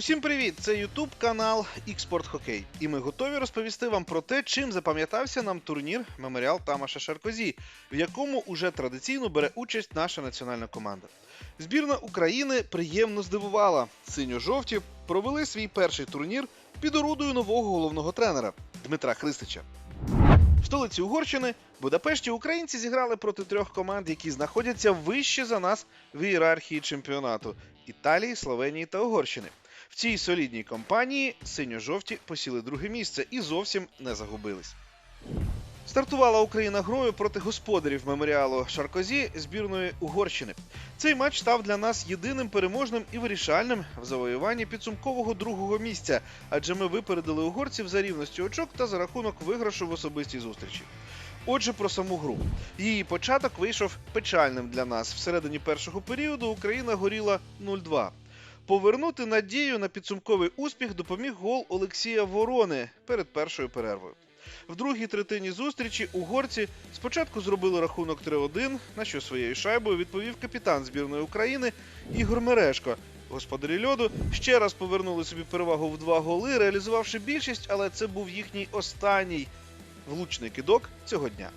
Усім привіт! Це Ютуб канал Xport Хокей. І ми готові розповісти вам про те, чим запам'ятався нам турнір Меморіал Тамаша Шаркозі, в якому уже традиційно бере участь наша національна команда. Збірна України приємно здивувала. Синьо-жовті провели свій перший турнір під орудою нового головного тренера Дмитра Христича. В столиці Угорщини Будапешті українці зіграли проти трьох команд, які знаходяться вище за нас в ієрархії чемпіонату Італії, Словенії та Угорщини. В цій солідній компанії синьо-жовті посіли друге місце і зовсім не загубились. Стартувала Україна грою проти господарів меморіалу Шаркозі збірної Угорщини. Цей матч став для нас єдиним переможним і вирішальним в завоюванні підсумкового другого місця, адже ми випередили угорців за рівністю очок та за рахунок виграшу в особистій зустрічі. Отже, про саму гру. Її початок вийшов печальним для нас. Всередині першого періоду Україна горіла 0-2. Повернути надію на підсумковий успіх допоміг гол Олексія Ворони перед першою перервою. В другій третині зустрічі угорці спочатку зробили рахунок 3-1, на що своєю шайбою відповів капітан збірної України Ігор Мерешко. Господарі льоду ще раз повернули собі перевагу в два голи, реалізувавши більшість, але це був їхній останній влучний кидок цього дня.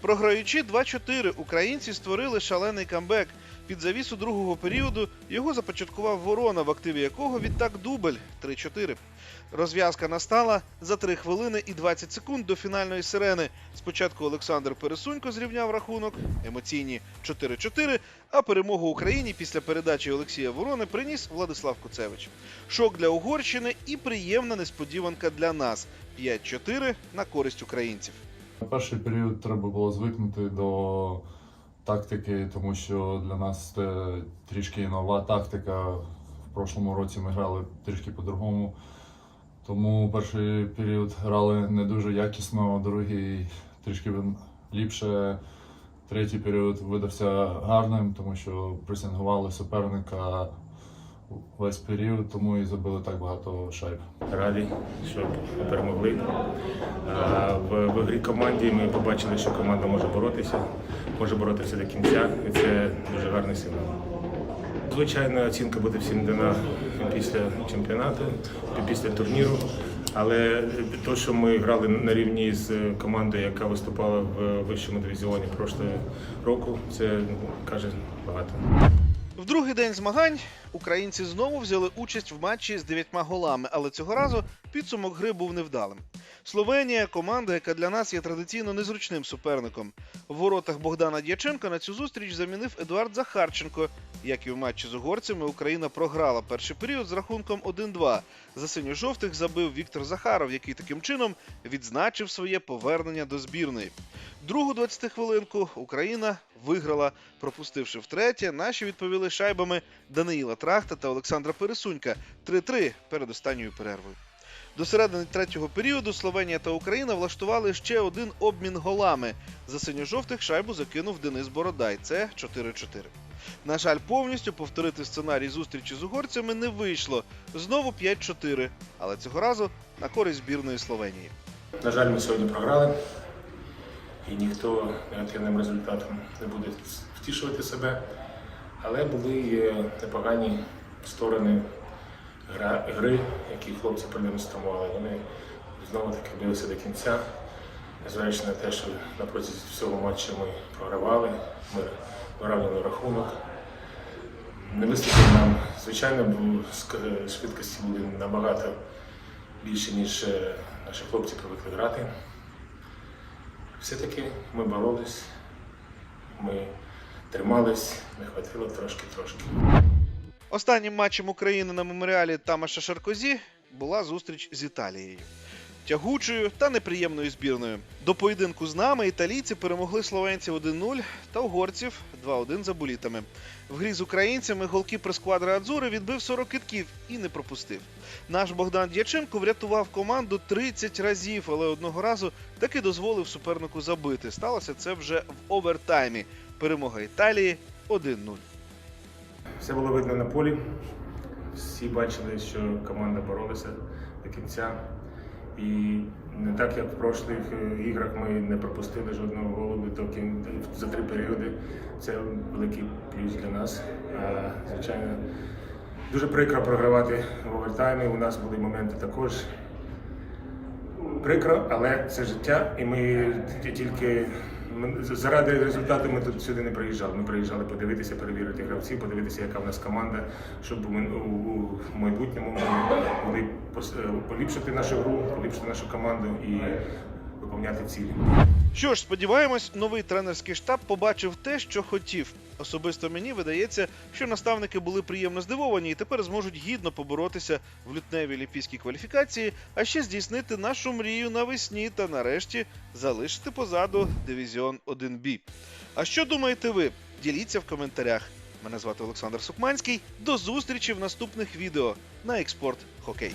Програючи 2-4, українці створили шалений камбек. Під завісу другого періоду його започаткував Ворона, в активі якого відтак дубль 3-4. Розв'язка настала за 3 хвилини і 20 секунд до фінальної сирени. Спочатку Олександр Пересунько зрівняв рахунок, емоційні 4-4, а перемогу Україні після передачі Олексія Ворони приніс Владислав Куцевич. Шок для Угорщини і приємна несподіванка для нас 5-4 на користь українців. На перший період треба було звикнути до тактики, тому що для нас це трішки нова тактика. В прошлому році ми грали трішки по-другому. Тому перший період грали не дуже якісно, другий трішки ліпше. Третій період видався гарним, тому що пресингували суперника весь період, тому і забили так багато шайб. раді, що перемогли. В, в грі команді ми побачили, що команда може боротися, може боротися до кінця, і це дуже гарний сигнал. Звичайно, оцінка буде всім дана після чемпіонату, після турніру. Але те, що ми грали на рівні з командою, яка виступала в вищому дивізіоні прошлого року, це каже багато. В другий день змагань українці знову взяли участь в матчі з дев'ятьма голами, але цього разу підсумок гри був невдалим. Словенія команда, яка для нас є традиційно незручним суперником. В воротах Богдана Дяченка на цю зустріч замінив Едуард Захарченко. Як і в матчі з угорцями, Україна програла перший період з рахунком 1-2. За синьо-жовтих забив Віктор Захаров, який таким чином відзначив своє повернення до збірної. Другу 20 хвилинку Україна виграла, пропустивши втретє. Наші відповіли шайбами Даниїла Трахта та Олександра Пересунька 3-3 перед останньою перервою. До середини третього періоду Словенія та Україна влаштували ще один обмін голами. За синьо-жовтих шайбу закинув Денис Бородай. Це 4-4. На жаль, повністю повторити сценарій зустрічі з угорцями не вийшло. Знову 5-4, але цього разу на користь збірної Словенії. На жаль, ми сьогодні програли, і ніхто негативним результатом не буде втішувати себе. Але були непогані сторони гри, які хлопці продемонстрували. Вони знову таки билися до кінця, незважаючи на те, що на протязі всього матчу ми програвали, ми виравнювали рахунок. Не вистачило нам, звичайно, бо швидкості були набагато більше, ніж е, наші хлопці привикли грати. Все-таки ми боролись, ми тримались, не хватило трошки-трошки. Останнім матчем України на меморіалі Тамаша Шаркозі була зустріч з Італією. Тягучою та неприємною збірною. До поєдинку з нами італійці перемогли словенців 1-0 та угорців 2-1 за булітами. В грі з українцями голкіпер сквадри Адзури відбив 40 китків і не пропустив. Наш Богдан Дяченко врятував команду 30 разів, але одного разу таки дозволив супернику забити. Сталося це вже в овертаймі. Перемога Італії 1-0. Все було видно на полі. Всі бачили, що команда боролася до кінця. І не так, як в прошлих е, іграх ми не пропустили жодного голу за три періоди. Це великий плюс для нас. А, звичайно, Дуже прикро програвати в овертаймі. У нас були моменти також. Прикро, але це життя, і ми тільки заради результату ми тут сюди не приїжджали. Ми приїжджали подивитися, перевірити гравців, подивитися, яка в нас команда, щоб ми у, майбутньому могли поліпшити нашу гру, поліпшити нашу команду і виповняти цілі. Що ж, сподіваємось, новий тренерський штаб побачив те, що хотів. Особисто мені видається, що наставники були приємно здивовані і тепер зможуть гідно поборотися в лютневій олімпійській кваліфікації, а ще здійснити нашу мрію навесні та нарешті залишити позаду дивізіон 1Б. А що думаєте ви? Діліться в коментарях. Мене звати Олександр Сукманський. До зустрічі в наступних відео на експорт Хокей.